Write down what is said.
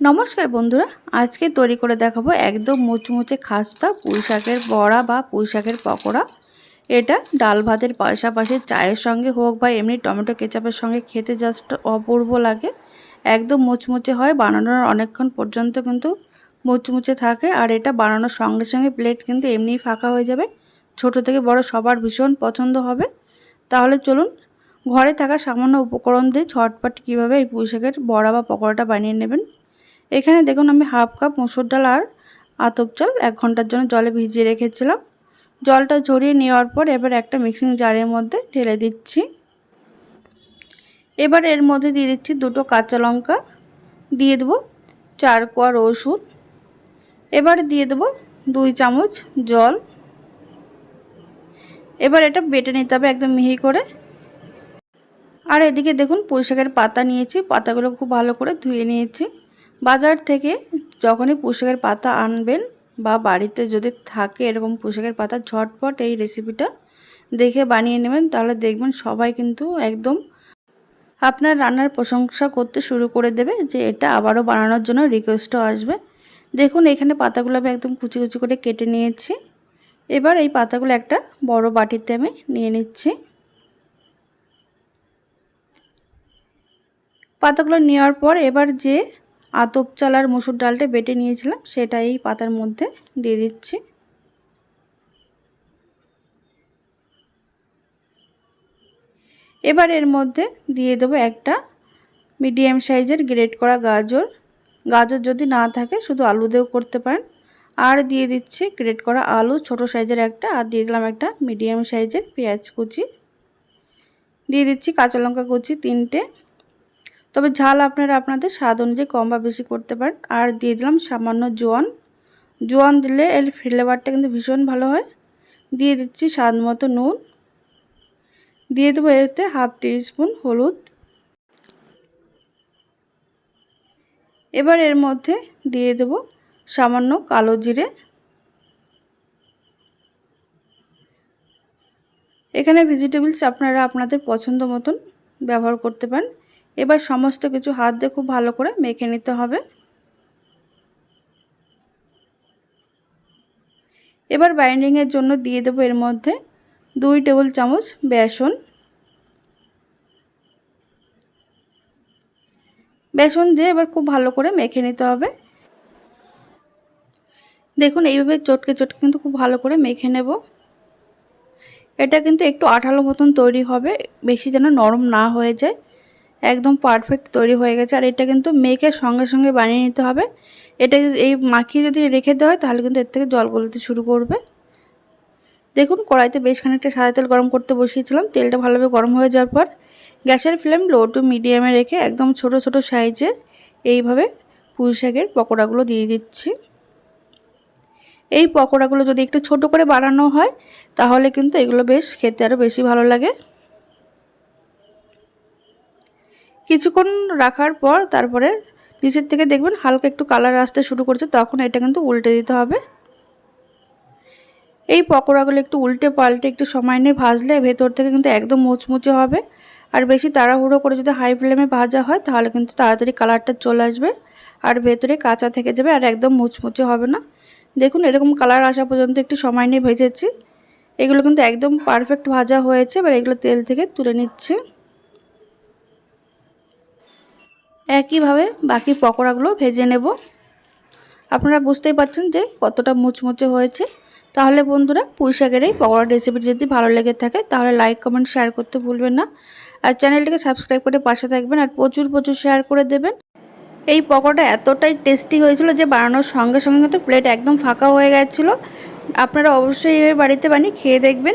নমস্কার বন্ধুরা, আজকে তৈরি করে দেখাবো একদম মুচমুচে খাস্তা পুঁই শাকের বড়া বা পুঁই শাকের পকোড়া। এটা ডাল ভাতের পাশাপাশি চায়ের সঙ্গে হোক বা এমনি টমেটো কেচাপের সঙ্গে খেতে জাস্ট অপূর্ব লাগে। একদম মুচমুচে হয়, বানানোর অনেকক্ষণ পর্যন্ত কিন্তু মুচমুচে থাকে আর এটা বানানোর সঙ্গে সঙ্গে প্লেট কিন্তু এমনিই ফাঁকা হয়ে যাবে। ছোট থেকে বড় সবার ভীষণ পছন্দ হবে। তাহলে চলুন, ঘরে থাকা সামান্য উপকরণ দিয়ে ছটপট কীভাবে এই পুঁই শাকের বড়া বা পকোড়াটা বানিয়ে নেবেন। এখানে দেখুন আমি হাফ কাপ মসুর ডাল আর আতপ চাল এক ঘণ্টার জন্য জলে ভিজিয়ে রেখেছিলাম। জলটা ঝরিয়ে নেওয়ার পর এবার একটা মিক্সিং জারের মধ্যে ঢেলে দিচ্ছি। এবার এর মধ্যে দিয়ে দিচ্ছি দুটো কাঁচা লঙ্কা, দিয়ে দেবো চার কোয়া রসুন, এবার দিয়ে দেবো দুই চামচ জল। এবার এটা বেটে নিতে হবে একদম মিহি করে। আর এদিকে দেখুন পুঁইশাকের পাতা নিয়েছি, পাতাগুলো খুব ভালো করে ধুয়ে নিয়েছি। বাজার থেকে যখনই পুঁশাকের পাতা আনবেন বা বাড়িতে যদি থাকে এরকম পুঁশাকের পাতা, ঝটপট এই রেসিপিটা দেখে বানিয়ে নেবেন। তাহলে দেখবেন সবাই কিন্তু একদম আপনার রান্নার প্রশংসা করতে শুরু করে দেবে যে এটা আবারও বানানোর জন্য রিকোয়েস্টও আসবে। দেখুন, এখানে পাতাগুলো আমি একদম কুচি কুচি করে কেটে নিয়েছি। এবার এই পাতাগুলো একটা বড় বাটিতে আমি নিয়ে নিচ্ছি। পাতাগুলো নেওয়ার পর এবার যে আতপ চাল আর মুসুর ডালটা বেটে নিয়েছিলাম সেটা এই পাতার মধ্যে দিয়ে দিচ্ছি। এবার এর মধ্যে দিয়ে দেবো একটা মিডিয়াম সাইজের গ্রেট করা গাজর। গাজর যদি না থাকে, শুধু আলু দিয়েও করতে পারেন। আর দিয়ে দিচ্ছি গ্রেট করা আলু, ছোট সাইজের একটা, আর দিয়ে দিলাম একটা মিডিয়াম সাইজের পেঁয়াজ কুচি। দিয়ে দিচ্ছি কাঁচা লঙ্কা কুচি তিনটে। তবে ঝাল আপনারা আপনাদের স্বাদ অনুযায়ী কম বা বেশি করতে পারেন। আর দিয়ে দিলাম সামান্য জোয়ান। জোয়ান দিলে এর ফ্লেভারটা কিন্তু ভীষণ ভালো হয়। দিয়ে দিচ্ছি স্বাদ মতো নুন। দিয়ে দেবো এতে হাফ স্পুন হলুদ। এবার এর মধ্যে দিয়ে দেব সামান্য কালো জিরে। এখানে ভেজিটেবলস আপনারা আপনাদের পছন্দ মতন ব্যবহার করতে পারেন। এবার সমস্ত কিছু হাত দিয়ে খুব ভালো করে মেখে নিতে হবে। এবার বাইন্ডিংয়ের জন্য দিয়ে দেবো এর মধ্যে দুই টেবিল চামচ বেসন। বেসন দিয়ে এবার খুব ভালো করে মেখে নিতে হবে। দেখুন এইভাবে চটকে চটকে কিন্তু খুব ভালো করে মেখে নেব। এটা কিন্তু একটু আঠালো মতন তৈরি হবে, বেশি যেন নরম না হয়ে যায়। একদম পারফেক্ট তৈরি হয়ে গেছে। আর এটা কিন্তু মেখে সঙ্গে সঙ্গে বানিয়ে নিতে হবে। এটা এই মাখিয়ে যদি রেখে দেওয়া হয়, তাহলে কিন্তু এর থেকে জল গলতে শুরু করবে। দেখুন, কড়াইতে বেশ খানিকটা সাদা তেল গরম করতে বসিয়েছিলাম। তেলটা ভালোভাবে গরম হয়ে যাওয়ার পর গ্যাসের ফ্লেম লো টু মিডিয়ামে রেখে একদম ছোট ছোট সাইজের এইভাবে পুঁই শাকের পকোড়াগুলো দিয়ে দিচ্ছি। এই পকোড়াগুলো যদি একটু ছোট করে বানানো হয়, তাহলে কিন্তু এগুলো বেশ খেতে আরও বেশি ভালো লাগে। কিছুক্ষণ রাখার পর তারপরে নিচের থেকে দেখবেন হালকা একটু কালার আসতে শুরু করছে, তখন এটা কিন্তু উল্টে দিতে হবে। এই পকোড়াগুলো একটু উল্টে পাল্টে একটু সময় নিয়ে ভাজলে ভেতর থেকে কিন্তু একদম মুচমুচে হবে। আর বেশি তাড়াহুড়ো করে যদি হাই ফ্লেমে ভাজা হয়, তাহলে কিন্তু তাড়াতাড়ি কালারটা চলে আসবে। আর ভেতরে কাঁচা থেকে যাবে আর একদম মুচমুচে হবে না। দেখুন এরকম কালার আসা পর্যন্ত একটু সময় নিয়ে ভেজেছি। এগুলো কিন্তু একদম পারফেক্ট ভাজা হয়েছে, এবার এগুলো তেল থেকে তুলে নিচ্ছে। একইভাবে বাকি পকোড়াগুলো ভেজে নেব। আপনারা বুঝতেই পারছেন যে কতটা মুচমুচে হয়েছে। তাহলে বন্ধুরা, পুঁই শাকের এই পকোড়া রেসিপি যদি ভালো লেগে থাকে, তাহলে লাইক কমেন্ট শেয়ার করতে ভুলবেন না। আর চ্যানেলটিকে সাবস্ক্রাইব করে পাশে থাকবেন আর প্রচুর প্রচুর শেয়ার করে দেবেন। এই পকোড়া এতটাই টেস্টি হয়েছিল যে বানানোর সঙ্গে সঙ্গে কিন্তু প্লেট একদম ফাঁকা হয়ে গেছিল। আপনারা অবশ্যই এইভাবে বাড়িতে বানিয়ে খেয়ে দেখবেন।